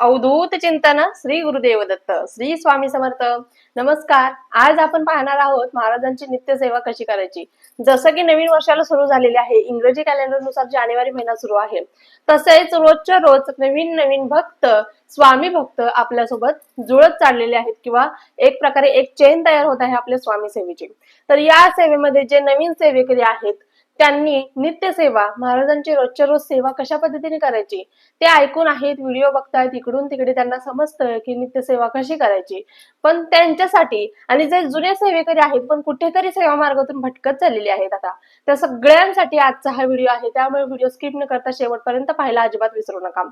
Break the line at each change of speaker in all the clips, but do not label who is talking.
अवधूत चिंतन श्री गुरुदेव दत्त श्री स्वामी समर्थ. नमस्कार. आज आपण पाहणार आहोत महाराजांची नित्यसेवा कशी करायची? जसं की नवीन वर्षाला सुरू झालेले आहे इंग्रजी कॅलेंडरनुसार जानेवारी महिना सुरू आहे. तसेच रोजच्या रोज नवीन नवीन भक्त स्वामी भक्त आपल्यासोबत जुळत चाललेले आहेत किंवा एक प्रकारे एक चेन तयार होत आहे आपल्या स्वामी सेवेची. तर या सेवेमध्ये जे नवीन सेवेकरी आहेत त्यांनी नित्यसेवा महाराजांची रोजच्या रोज सेवा कशा पद्धतीने करायची? ते ऐकून आहेत व्हिडिओ बघतायत इकडून तिकडे त्यांना समजतं की नित्यसेवा कशी करायची. पण त्यांच्यासाठी आणि जे जुने सेवेकरी आहेत पण कुठेतरी सेवा मार्गातून भटकत चाललेले आहेत आता. त्या सगळ्यांसाठी आजचा हा व्हिडिओ आहे. त्यामुळे व्हिडिओ स्किप न करता शेवटपर्यंत पाहायला अजिबात विसरू नका.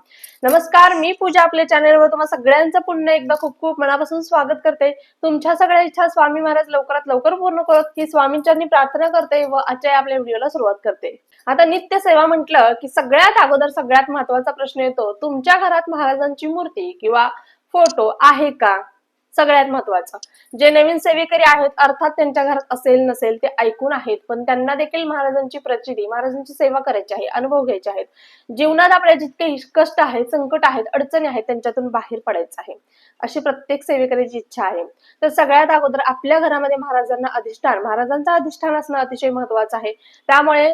नमस्कार मी पूजा आपल्या चॅनलवर तुम्हाला सगळ्यांचं पुन्हा एकदा खूप खूप मनापासून स्वागत करते. तुमच्या सगळ्या इच्छा स्वामी महाराज लवकरात लवकर पूर्ण करत की स्वामींच्यांनी प्रार्थना करते व आजच्या आपल्या व्हिडिओला सुरुवात करते. आता नित्य सेवा म्हटलं की सगळ्यात अगोदर सगळ्यात महत्त्वाचा प्रश्न येतो तुमच्या घरात महाराजांची मूर्ती किंवा फोटो आहे का? सगळ्यात महत्वाचं. जे नवीन सेवेकरी आहेत अर्थात त्यांच्या घरात असेल नसेल ते ऐकून आहेत. पण त्यांना देखील महाराजांची प्रचिती महाराजांची सेवा करायची आहे अनुभव घ्यायचे आहेत. जीवनात आपल्या जितके कष्ट आहेत संकट आहेत अडचणी आहेत त्यांच्यातून बाहेर पडायचं आहे. अशी प्रत्येक सेवेकरीची इच्छा आहे. तर सगळ्यात अगोदर आपल्या घरामध्ये महाराजांना अधिष्ठान महाराजांचं अधिष्ठान असणं अतिशय महत्वाचं आहे. त्यामुळे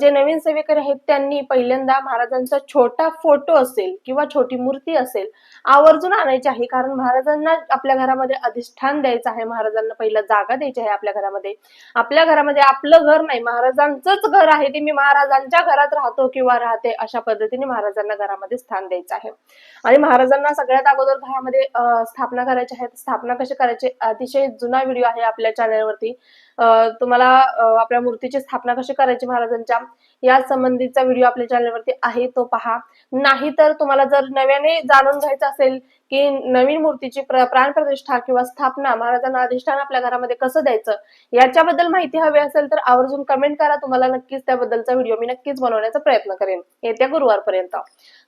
जे नवीन सेवेकरी आहेत त्यांनी पहिल्यांदा महाराजांचा छोटा फोटो असेल किंवा छोटी मूर्ती असेल आवर्जून आणायची आहे. कारण महाराजांना आपल्या घरामध्ये अधिष्ठान द्यायचं आहे महाराजांना पहिला जागा द्यायची आहे आपल्या घरामध्ये. आपल्या घरामध्ये आपलं घर नाही महाराजांचंच घर आहे ते मी महाराजांच्या घरात राहतो किंवा राहते अशा पद्धतीने महाराजांना घरामध्ये स्थान द्यायचं आहे. आणि महाराजांना सगळ्यात अगोदर घरामध्ये स्थापना करायची आहे. स्थापना कशी करायची? अतिशय जुना व्हिडिओ आहे आपल्या चॅनलवरती तुम्हाला आपल्या मूर्तीची स्थापना कशी करायची महाराजांच्या? या संबंधीचा व्हिडिओ आपल्या चॅनलवरती आहे तो पहा. नाही तर तुम्हाला जर नव्याने जाणून घ्यायचं असेल की नवीन मूर्तीची प्राण प्राणप्रतिष्ठा किंवा स्थापना महाराजांना अधिष्ठान आपल्या घरामध्ये कसं द्यायचं याच्याबद्दल माहिती हवी असेल तर आवर्जून कमेंट करा. तुम्हाला नक्कीच त्याबद्दलचा व्हिडिओ मी नक्कीच बनवण्याचा प्रयत्न करेन येत्या गुरुवारपर्यंत.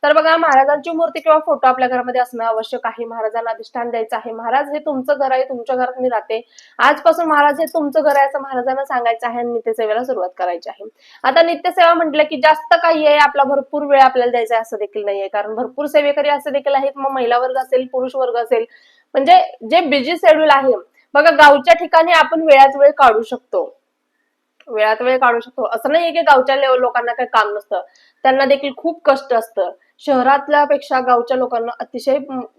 तर बघा महाराजांची मूर्ती किंवा फोटो आपल्या घरामध्ये असणं आवश्यक आहे. महाराजांना अधिष्ठान द्यायचं आहे. महाराज हे तुमचं घर आहे तुमच्या घरात मी राहते. आजपासून महाराज हे तुमचं घर आहे असं महाराजांना सांगायचं आहे आणि नित्यसेवेला सुरुवात करायची आहे. आता नित्यसेवा म्हटलं की जास्त काही आहे आपला भरपूर वेळ आपल्याला द्यायचा असं देखील नाहीये. कारण भरपूर सेवेकरी असं देखील आहेत मग महिला वर्ग असेल पुरुष वर्ग असेल म्हणजे जे बिझी शेड्यूल आहे बघा गावच्या ठिकाणी आपण वेळात वेळ काढू शकतो. वेळात वेळ काढू शकतो. असं नाहीये की गावच्या लोकांना काही काम नसतं. त्यांना देखील खूप कष्ट असतं. शहरातल्या पेक्षा गावच्या लोकांना अतिशय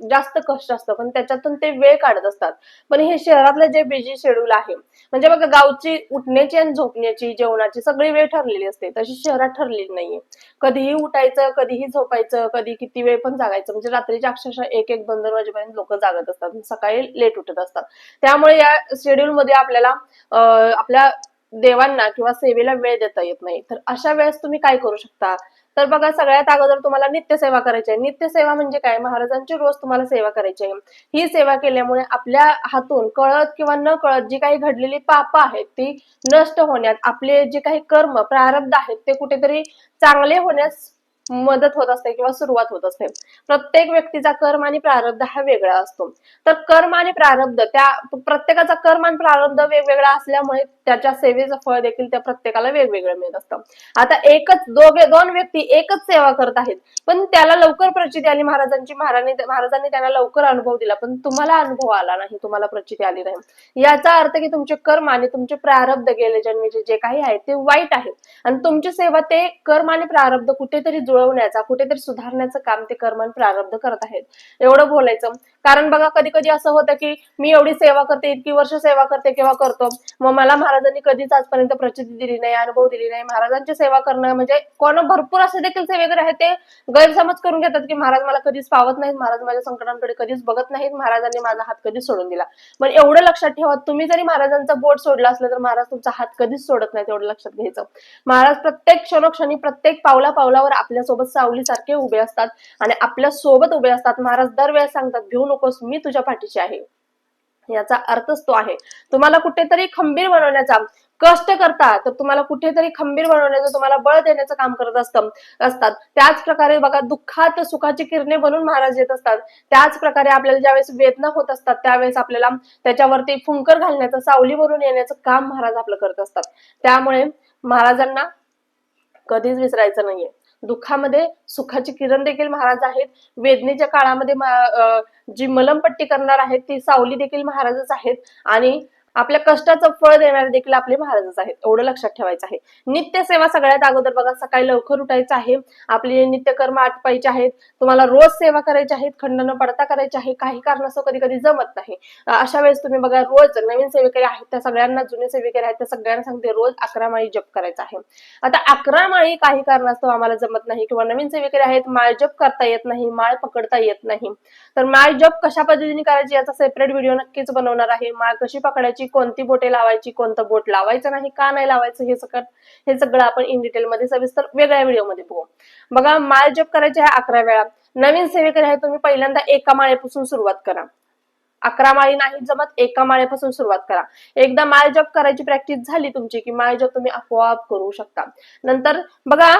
जास्त कष्ट असतं. पण त्याच्यातून ते वेळ काढत असतात. पण हे शहरातलं जे बिझी शेड्यूल आहे म्हणजे बघा गावची उठण्याची आणि झोपण्याची जेवणाची सगळी वेळ ठरलेली असते. तशी शहरात ठरलेली नाहीये. कधीही उठायचं कधीही झोपायचं कधी किती वेळ पण जागायचं. म्हणजे रात्रीच्या अक्षरशः एक एक दोन दोन वाजेपर्यंत लोक जागत असतात. सकाळी लेट उठत असतात. त्यामुळे या शेड्यूल मध्ये आपल्याला आपल्या देवांना किंवा सेवेला वेळ देता येत नाही. तर अशा वेळेस तुम्ही काय करू शकता? तर बघा सगळ्यात अगोदर तुम्हाला नित्यसेवा करायची आहे. नित्यसेवा म्हणजे काय? महाराजांची रोज तुम्हाला सेवा करायची आहे. ही सेवा केल्यामुळे आपल्या हातून कळत किंवा न कळत जी काही घडलेली पाप आहेत ती नष्ट होण्यात आपले जे काही कर्म प्रारब्ध आहेत ते कुठेतरी चांगले होण्यास मदत होत असते किंवा सुरुवात होत असते. प्रत्येक व्यक्तीचा कर्म आणि प्रारब्ध हा वेगळा असतो. तर कर्म आणि प्रारब्ध त्या प्रत्येकाचा कर्म आणि प्रारब्ध वेगवेगळा असल्यामुळे त्याच्या सेवेचं फळ देखील त्या प्रत्येकाला वेगवेगळं मिळत असतं. आता एकच दोघे दोन व्यक्ती एकच सेवा करत आहेत. पण त्याला लवकर प्रचिती आली. महाराजांची महाराणी महाराजांनी त्यांना लवकर अनुभव दिला. पण तुम्हाला अनुभव आला नाही. तुम्हाला प्रचिती आली नाही. याचा अर्थ की तुमचे कर्म आणि तुमचे प्रारब्ध गेले. जन्मीचे जे काही आहे ते वाईट आहेत आणि तुमची सेवा ते कर्म आणि प्रारब्ध कुठेतरी जुळवण्याचा कुठेतरी सुधारण्याचं काम ते कर्म आणि प्रारब्ध करत आहेत. एवढं बोलायचं. कारण बघा कधी कधी असं होतं की मी एवढी सेवा करते इतकी वर्ष सेवा करते किंवा करतो मग मला महाराजांनी कधीच आजपर्यंत प्रचिती दिली नाही अनुभव दिली नाही. महाराजांची सेवा करणं म्हणजे कोण भरपूर असे देखील सेवेकरी आहेत ते गैरसमज करून घेतात की महाराज मला कधीच पावत नाहीत महाराज माझ्या संकटांकडे कधीच बघत नाहीत महाराजांनी माझा हात कधीच सोडून दिला. पण एवढं लक्षात ठेवा तुम्ही जरी महाराजांचा बोट सोडला असलं तर महाराज तुमचा हात कधीच सोडत नाही एवढं लक्षात घ्यायचं. महाराज प्रत्येक क्षणोक्षणी प्रत्येक पावला पावलावर आपल्यासोबत सावलीसारखे उभे असतात आणि आपल्यासोबत उभे असतात. महाराज दरवेळेस सांगतात घेऊन नकोस मी तुझ्या पाठीशी आहे. याचा अर्थच तो आहे. तुम्हाला कुठेतरी खंबीर बनवण्याचा कष्ट करता तर तुम्हाला कुठेतरी खंबीर बनवण्याचं तुम्हाला बळ देण्याचं काम करत असतं असतात. त्याच प्रकारे बघा दुःखात सुखाची किरणे बनून महाराज येत असतात. त्याच प्रकारे आपल्याला ज्यावेळेस वेदना होत असतात त्यावेळेस आपल्याला त्याच्यावरती फुंकर घालण्याचं सावली भरून येण्याचं काम महाराज आपलं करत असतात. त्यामुळे महाराजांना कधीच विसरायचं नाहीये. दुःखामध्ये सुखाची किरण देखील महाराज आहेत. वेदनेच्या काळामध्ये जी मलमपट्टी करणार आहेत ती सावली देखील महाराजच आहेत. आणि आपल्या कष्टाचं फळ देणारे देखील आपले महाराजच आहेत. एवढं लक्षात ठेवायचं आहे. नित्य सेवा सगळ्यात अगोदर बघा सकाळी लवकर उठायचं आहे. आपले नित्यकर्म आटपायचे आहेत तुम्हाला रोज सेवा करायची आहेत खंड न पडता करायची आहे काही कारणास्तव कधी कधी जमत नाही. अशा वेळेस तुम्ही बघा रोज नवीन सेवेकरी आहेत त्या सगळ्यांना जुने सेवेकरी आहेत त्या सगळ्यांना सांगते रोज अकरा माळी जप करायचा आहे. आता अकरा माळी काही कारणास्तव आम्हाला जमत नाही किंवा नवीन सेवेकरी आहेत माळ जप करता येत नाही माळ पकडता येत नाही. तर माळ जप कशा पद्धतीने करायची याचा सेपरेट व्हिडिओ नक्कीच बनवणार आहे. माळ कशी पकडायची कोणती बोटे लावायची कोणतं बोट लावायचं नाही का नाही लावायचं हे सगळं हे सगळं आपण इन डिटेल मध्ये सविस्तर वेगळ्या व्हिडिओमध्ये बघू. बघा माळ जप करायचे आहे अकरा वेळा. नवीन सेवेकरी आहे तुम्ही पहिल्यांदा एका माळेपासून सुरुवात करा. अकरा माळी नाही जमत एका माळेपासून सुरुवात करा. एकदा माळ जप करायची प्रॅक्टिस झाली तुमची की माळ जप तुम्ही आपोआप करू शकता. नंतर बघा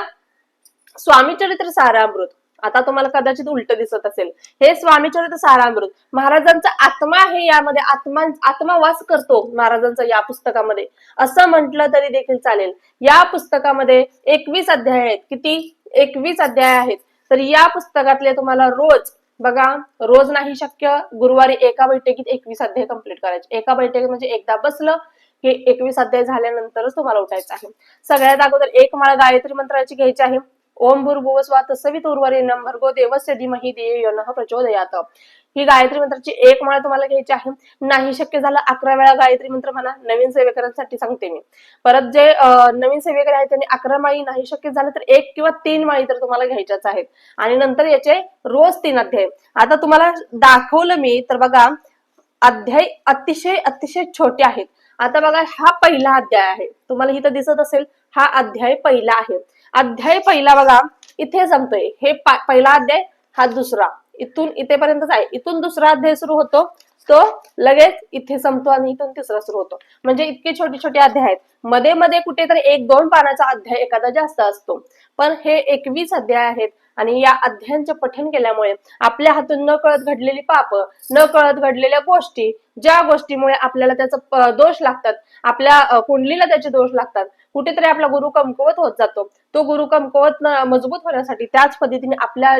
स्वामी चरित्र सारामृत. आता तुम्हाला कदाचित उलट दिसत असेल. हे स्वामीचरित्र सारामृत. महाराजांचा आत्मा आहे यामध्ये आत्मा आत्मा वास करतो महाराजांचा या पुस्तकामध्ये. असं म्हटलं तरी देखील चालेल. या पुस्तकामध्ये एकवीस अध्याय आहेत. किती? एकवीस अध्याय आहेत. तर या पुस्तकातले तुम्हाला रोज बघा रोज नाही शक्य गुरुवारी एका बैठकीत एकवीस अध्याय कंप्लीट करायचे. एका बैठकीत म्हणजे एकदा बसलं की एकवीस अध्याय झाल्यानंतरच तुम्हाला उठायचं आहे. सगळ्यात अगोदर एक माळ गायत्री मंत्राची घ्यायची आहे. ओम भूर्भुव स्वा तसवित उर्वरेण्यम भर्गो देवस्य धीमहि धियो यो प्रचोदयात. ही गायत्री मंत्राची एक माळ तुम्हाला घ्यायची आहे. नाही शक्य झालं अकरा वेळा गायत्री मंत्र म्हणा नवीन सेवेकरांसाठी सांगते मी. परत जे नवीन सेवेकरी आहेत त्यांनी अकरा माळी नाही शक्य झालं तर एक किंवा तीन माळी तर तुम्हाला घ्यायच्याच आहेत. आणि नंतर याचे रोज तीन अध्याय. आता तुम्हाला दाखवलं मी तर बघा अध्याय अतिशय अतिशय छोटे आहेत. आता बघा हा पहिला अध्याय आहे. तुम्हाला इथं दिसत असेल हा अध्याय पहिला आहे. अध्याय पहिला बघा इथे संपतोय हे पा- पहिला अध्याय हा दुसरा. इथून इथेपर्यंतच आहे. इथून दुसरा अध्याय सुरू होतो. तो लगेच इथे संपतो आणि इथून तिसरा सुरू होतो. म्हणजे इतके छोटे छोटे अध्याय आहेत. मध्ये मध्ये कुठेतरी एक दोन पानाचा अध्याय एखादा जास्त असतो. पण हे एकवीस अध्याय आहेत आणि या अध्यायांचे पठन केल्यामुळे आपल्या हातून न कळत घडलेली पाप न कळत घडलेल्या गोष्टी ज्या गोष्टीमुळे आपल्याला त्याचा दोष लागतात आपल्या कुंडलीला त्याचे दोष लागतात कुठेतरी आपला गुरु कमकुवत होत जातो. तो गुरु कमकुवत मजबूत होण्यासाठी त्याच पद्धतीने आपल्या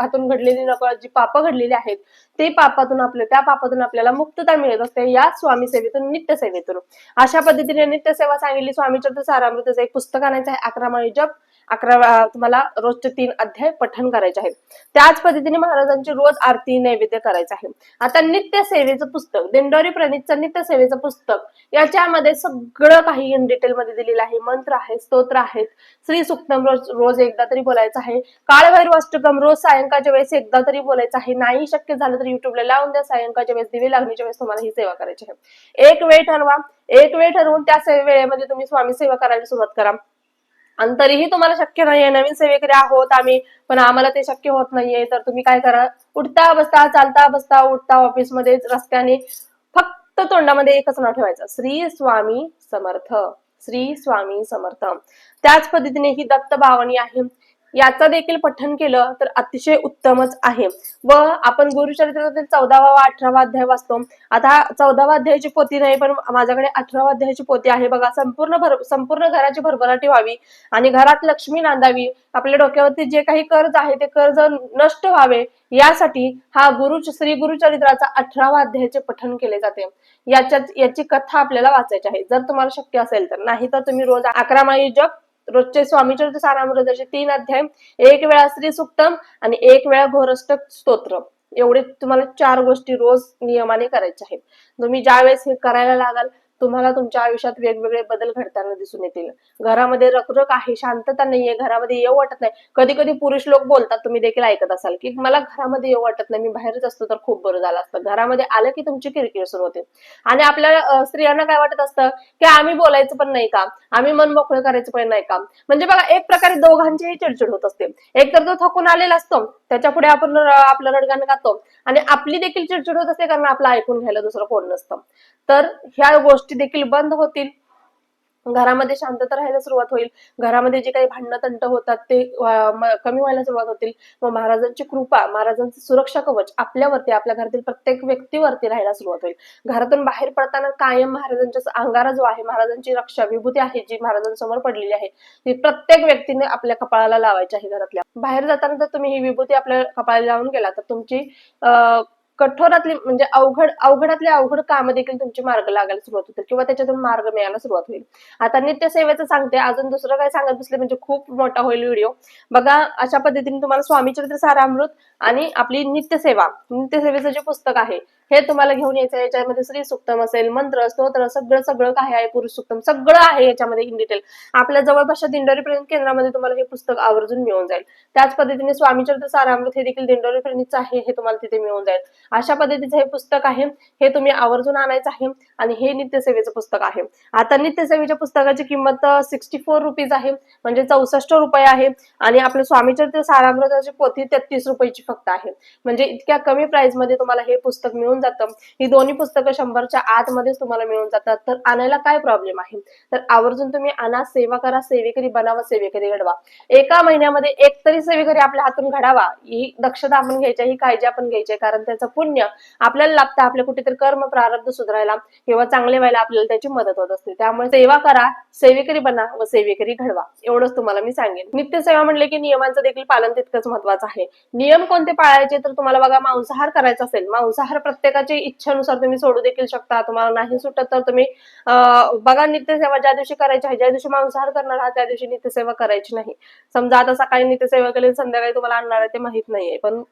हातून घडलेली नकळत जी पापं घडलेली आहेत ते पापातून आपल्या त्या पापातून आपल्याला मुक्तता मिळत असते या स्वामी सेवेतून नित्य सेवेतून. अशा पद्धतीने नित्य सेवा सांगितली स्वामी चरित्र सारामृताचं एक पुस्तक आणायचं आहे अकरा माळी जप अकरा तुम्हाला रोजचे तीन अध्याय पठण करायचे आहे त्याच पद्धतीने महाराजांची रोज आरती नैवेद्य करायचं आहे. आता नित्य सेवेचं पुस्तक दिंडोरी प्रणितचं नित्य सेवेचं पुस्तक याच्यामध्ये सगळं काही इन डिटेल मध्ये दिलेलं आहे. मंत्र आहे स्तोत्र आहेत. श्री सुक्तम रोज रोज एकदा तरी बोलायचं आहे. काळभैरव अष्टकम रोज सायंकाळच्या वेळेस एकदा तरी बोलायचं आहे. नाही शक्य झालं तर युट्यूबला लावून द्या. सायंकाळच्या वेळेस दिवे लागण्याच्या वेळेस तुम्हाला ही सेवा करायची आहे. एक वेळ ठरवा. एक वेळ ठरवून त्या वेळेमध्ये तुम्ही स्वामी सेवा करायला सुरुवात करा. आणि तरीही तुम्हाला शक्य नाहीये. नवीन सेवेकरी आहोत आम्ही पण आम्हाला ते शक्य होत नाहीये. तर तुम्ही काय करा? उठता बसता चालता बसता उठता ऑफिसमध्ये रस्त्याने फक्त तोंडामध्ये एकच नाव ठेवायचं. श्री स्वामी समर्थ. श्री स्वामी समर्थ. त्याच पद्धतीने ही दत्त भावनी आहे. याचं देखील पठन केलं तर अतिशय उत्तमच आहे. व आपण गुरुचरित्रातील चौदावा व अठरावा अध्याय वाचतो. आता चौदावा अध्यायाची पोती नाही पण माझ्याकडे अठरावा अध्यायाची पोती आहे. बघा संपूर्ण भर संपूर्ण घराची भरभराटी व्हावी आणि घरात लक्ष्मी नांदावी. आपल्या डोक्यावरती जे काही कर्ज आहे ते कर्ज नष्ट व्हावे. यासाठी हा गुरु श्री गुरुचरित्राचा अठरावा अध्यायाचे पठन केले जाते. याच्यात याची कथा आपल्याला वाचायची आहे. जर तुम्हाला शक्य असेल तर. नाही तर तुम्ही रोज अकरा माळी जप रोजचे स्वामीचरित्र सारामृताचे तीन अध्याय. एक वेळा श्री सुक्तम आणि एक वेळा घोरष्टक स्तोत्र. एवढे तुम्हाला चार गोष्टी रोज नियमाने करायच्या आहेत. तुम्ही ज्यावेळेस हे करायला लागाल तुम्हाला तुमच्या आयुष्यात वेगवेगळे बदल घडताना दिसून येतील. घरामध्ये रखरख आहे शांतता नाहीये घरामध्ये येऊ वाटत नाही. कधी कधी पुरुष लोक बोलतात तुम्ही देखील ऐकत असाल. की मला घरामध्ये येऊ वाटत नाही मी बाहेरच असतो तर खूप बरं झालं असतं. घरामध्ये आलं की तुमची किरकिर सुरू होते. आणि आपल्या स्त्रियांना काय वाटत असतं? की आम्ही बोलायचं पण नाही का? आम्ही मन मोकळं करायचं पण नाही का? म्हणजे बघा एक प्रकारे दोघांचीही चिडचिड होत असते. एक तर तो थकून आलेला असतो त्याच्या पुढे आपण आपलं रडगाणं गातो. आणि आपली देखील चिडचिड होत असते कारण आपलं ऐकून घ्यायला दुसरं कोण नसतं. तर ह्या गोष्टी देखील बंद होतील. घरामध्ये शांतता राहायला सुरुवात होईल. घरामध्ये जे काही भांडणं तंट होतात ते कमी व्हायला सुरुवात होतील. व महाराजांची कृपा महाराजांचं सुरक्षा कवच आपल्यावरती आपल्या घरातील प्रत्येक व्यक्तीवरती राहायला सुरुवात होईल. घरातून बाहेर पडताना कायम महाराजांचा अंगारा जो आहे महाराजांची रक्षा विभूती आहे जी महाराजांसमोर पडलेली आहे ती प्रत्येक व्यक्तीने आपल्या कपाळाला लावायची आहे घरातल्या. बाहेर जाताना जर तुम्ही ही विभूती आपल्या कपाळाला लावून गेला तर तुमची अं, कठोरातली म्हणजे अवघड अवघडातले अवघड कामं देखील तुमची मार्ग लागायला सुरुवात होतील किंवा त्याच्यातून मार्ग मिळायला सुरुवात होईल. आता नित्य सेवेचं सांगते. अजून दुसरं काय सांगत बसले म्हणजे खूप मोठा होईल व्हिडिओ बघा अशा पद्धतीने तुम्हाला स्वामी चरित्र सारामृत आणि आपली नित्यसेवा. नित्यसेवेचं जे पुस्तक आहे हे तुम्हाला घेऊन यायचं याच्यामध्ये श्री सुक्तम असेल मंत्र स्तोत्र सगळं सगळं काय आहे. पुरुष सुक्तम सगळं आहे याच्यामध्ये इन डिटेल आपल्या जवळपासच्या दिंडोरी प्रेम केंद्रामध्ये तुम्हाला हे पुस्तक आवर्जून मिळून जाईल. त्याच पद्धतीने स्वामी चरित्र सारामृत हे देखील दिंडोरी प्रेरितचं आहे हे तुम्हाला तिथे मिळून जाईल. अशा पद्धतीचं हे पुस्तक आहे. हे तुम्ही आवर्जून आणायचं आहे आणि हे नित्यसेवेचं पुस्तक आहे. आता नित्यसेवेच्या पुस्तकाची किंमत सिक्स्टी फोर रुपीज आहे. म्हणजे चौसष्ट रुपये आहे. आणि आपलं स्वामीचरित्र सारामृताची पोथी तेहतीस रुपयाची फक्त आहे. म्हणजे इतक्या कमी प्राइसमध्ये तुम्हाला हे पुस्तक मिळून जातं. ही दोन्ही पुस्तकं शंभरच्या आतमध्येच तुम्हाला मिळून जातात. तर आणायला काय प्रॉब्लेम आहे? तर आवर्जून तुम्ही आणा सेवा करा सेवेकरी बनावा सेवेकरी घडवा. एका महिन्यामध्ये एक तरी सेवेकरी आपल्या हातून घडावा. ही दक्षता आपण घ्यायची ही काळजी आपण घ्यायची कारण त्याचं पुण्य आपल्याला लाभतं. आपल्या कुठेतरी कर्म प्रारब्ध सुधारायला किंवा चांगले व्हायला आपल्याला त्याची मदत होत असते. त्यामुळे सेवा करा सेवेकरी बना व सेवेकरी घडवा. एवढंच तुम्हाला मी सांगेन. नित्यसेवा म्हणले की नियमांचं देखील पालन तितकंच महत्वाचं आहे. नियम कोणते पाळायचे? तर तुम्हाला बघा मांसाहार करायचा असेल. मांसाहार प्रत्येक प्रत्येकाच्या इच्छेनुसार तुम्ही सोडू देखील शकता. तुम्हाला नाही सुटत तर तुम्ही बघा नित्यसेवा ज्या दिवशी करायची आहे ज्या दिवशी मांसाहार करणार आहात त्या दिवशी नित्यसेवा करायची नाही. समजा आता सकाळी नित्यसेवा केली संध्याकाळी तुम्हाला आणणार आहे ते माहीत नाहीये. पण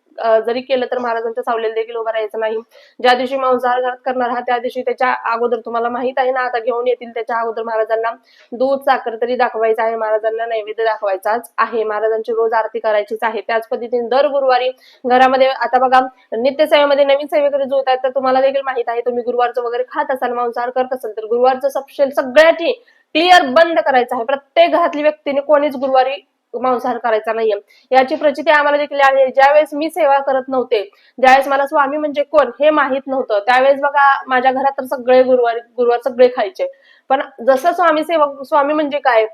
जरी केलं तर महाराजांच्या सावलेला देखील उभं राहायचं नाही. ज्या दिवशी मांसाहार करणार आहात त्या दिवशी त्याच्या अगोदर तुम्हाला माहीत आहे ना आता घेऊन येतील त्याच्या अगोदर महाराजांना दूध साखर तरी दाखवायचं आहे. महाराजांना नैवेद्य दाखवायचाच आहे. महाराजांची रोज आरती करायचीच आहे. त्याच पद्धतीने दर गुरुवारी घरामध्ये आता बघा नित्यसेवेमध्ये नवीन सेवेकरी होत आहेत तर तुम्हाला देखील माहीत आहे तुम्ही गुरुवारचं वगैरे खात असाल मांसाहार करत असाल तर गुरुवारचं सपशेल सगळ्याची क्लिअर बंद करायचं आहे. प्रत्येक घरातली व्यक्तीने कोणीच गुरुवारी मांसाहार करायचा नाहीये. याची प्रचिती आम्हाला देखील आहे. ज्यावेळेस मी सेवा करत नव्हते ज्यावेळेस मला स्वामी म्हणजे कोण हे माहीत नव्हतं. त्यावेळेस बघा माझ्या घरात तर सगळे गुरुवारी गुरुवार सगळे खायचे. पण जसं स्वामी सेवा स्वामी म्हणजे काय?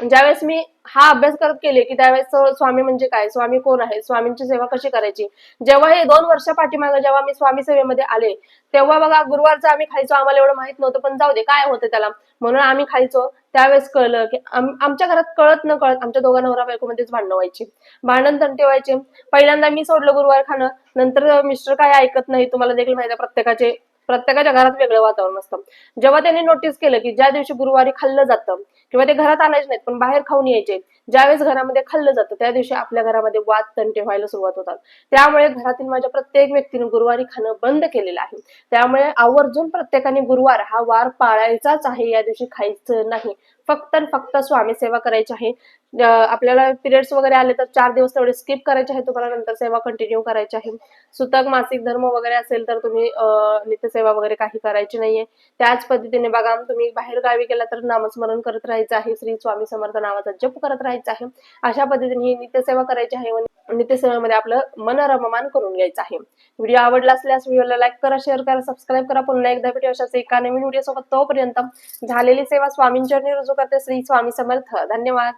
ज्यावेळेस मी हा अभ्यास करत केले की त्यावेळेस स्वामी म्हणजे काय? स्वामी कोण आहे? स्वामींची सेवा कशी करायची? जेव्हा हे दोन वर्ष पाठीमागे जेव्हा मी स्वामी सेवेमध्ये आले तेव्हा बघा गुरुवारचं आम्ही खायचो आम्हाला एवढं माहीत नव्हतं पण जाऊ दे काय होतं त्याला? म्हणून आम्ही खायचो. त्यावेळेस कळलं की आमच्या घरात कळत न कळत आमच्या दोघा नवरा बायकोमध्येच भांडणं व्हायची. भांडण तण ठेवायचे. पहिल्यांदा मी सोडलं गुरुवार खाणं नंतर मिस्टर काय ऐकत नाही. तुम्हाला देखील माहिती आहे प्रत्येकाचे प्रत्येकाच्या घरात वेगळं वातावरण असतं. जेव्हा त्यांनी नोटीस केलं की ज्या दिवशी गुरुवारी खाल्लं जातं किंवा ते घरात आणायचे नाहीत पण बाहेर खाऊन यायचे ज्यावेळेस घरामध्ये खाल्लं जातं त्या दिवशी आपल्या घरामध्ये वाद तंटे व्हायला सुरुवात होतात. त्यामुळे घरातील माझ्या प्रत्येक व्यक्तीने गुरुवारी खाणं बंद केलेलं आहे. त्यामुळे आवर्जून प्रत्येकाने गुरुवार हा वार पाळायचाच आहे या दिवशी खायचं नाही. फक्त फक्त स्वामी सेवा करायची आहे. आपल्याला पिरियड्स वगैरे आले तर चार दिवस तेवढे स्किप करायचे आहे तुम्हाला नंतर सेवा कंटिन्यू करायची आहे. सुतक मासिक धर्म वगैरे असेल तर तुम्ही नित्यसेवा वगैरे काही करायची नाहीये. त्याच पद्धतीने बघा तुम्ही बाहेर गावी गेला तर नामस्मरण करत राहायचं आहे. श्री स्वामी समर्थ नावाचा जप करत राहायचा आहे. अशा पद्धतीने ही नित्यसेवा करायची आहे नित्यसेवेमध्ये आपलं मन रममान करून घ्यायचं आहे. व्हिडिओ आवडला असल्यास व्हिडिओला लाईक करा शेअर करा सबस्क्राईब करा. पुन्हा एकदा भेटू अशाच एका नवीन व्हिडिओ सोबत तोपर्यंत झालेली सेवा स्वामींच्या रुजू करते श्री स्वामी समर्थ. धन्यवाद.